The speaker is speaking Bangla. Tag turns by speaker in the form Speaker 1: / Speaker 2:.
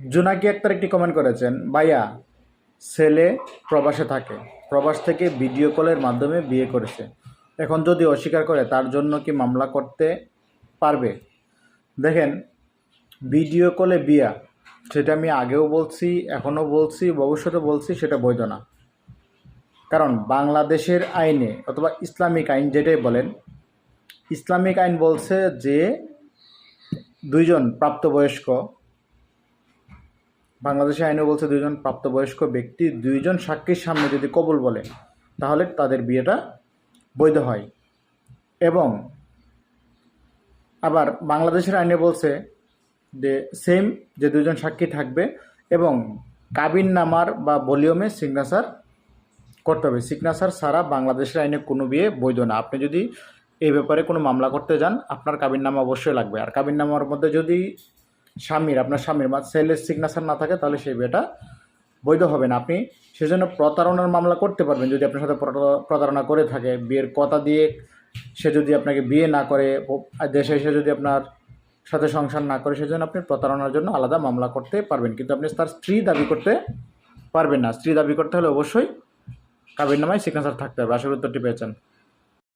Speaker 1: জোনাকি আক্তার একটি কমেন্ট করেছেন, ভাইয়া, ছেলে প্রবাসে থাকে। প্রবাস থেকে ভিডিও কলের মাধ্যমে বিয়ে করেছে। এখন যদি অস্বীকার করে, তার জন্য কি মামলা করতে পারবে? দেখেন ভিডিও কলে বিয়া, সেটা আমি আগেও বলছি, এখনও বলছি ভবিষ্যতে বলছি, সেটা বৈধ না। কারণ বাংলাদেশের আইনে অথবা ইসলামিক আইন যেটাই বলেন, ইসলামিক আইন বলছে যে দুইজন প্রাপ্তবয়স্ক বাংলাদেশের আইনে বলছে দুইজন প্রাপ্তবয়স্ক ব্যক্তি, দুইজন সাক্ষীর সামনে যদি কবুল বলে, তাহলে তাদের বিয়েটা বৈধ হয়। এবং আবার বাংলাদেশের আইনে বলছে যে সেম যে দুজন সাক্ষী থাকবে এবং কাবিন নামার বা ভলিউমে সিগনেচার করতে হবে। সিগনেচার ছাড়া বাংলাদেশের আইনে কোনো বিয়ে বৈধ না। আপনি যদি এই ব্যাপারে কোনো মামলা করতে যান, আপনার কাবিন নামা অবশ্যই লাগবে। আর কাবিন নামার মধ্যে যদি স্বামীর, আপনার স্বামীর বা ছেলের সিগনেচার না থাকে, তাহলে সেই বিয়েটা বৈধ হবে না। আপনি সেজন্য প্রতারণার মামলা করতে পারবেন যদি আপনার সাথে প্রতারণা করে থাকে। বিয়ের কথা দিয়ে সে যদি আপনাকে বিয়ে না করে দেশে এসে যদি আপনার সাথে সংসার না করে, সেজন্য আপনি প্রতারণার জন্য আলাদা মামলা করতে পারবেন। কিন্তু আপনি তার স্ত্রী দাবি করতে পারবেন না। স্ত্রী দাবি করতে হলে অবশ্যই কাবির নামায় সিগনেচার থাকতে হবে। আশা উত্তরটি পেয়েছেন।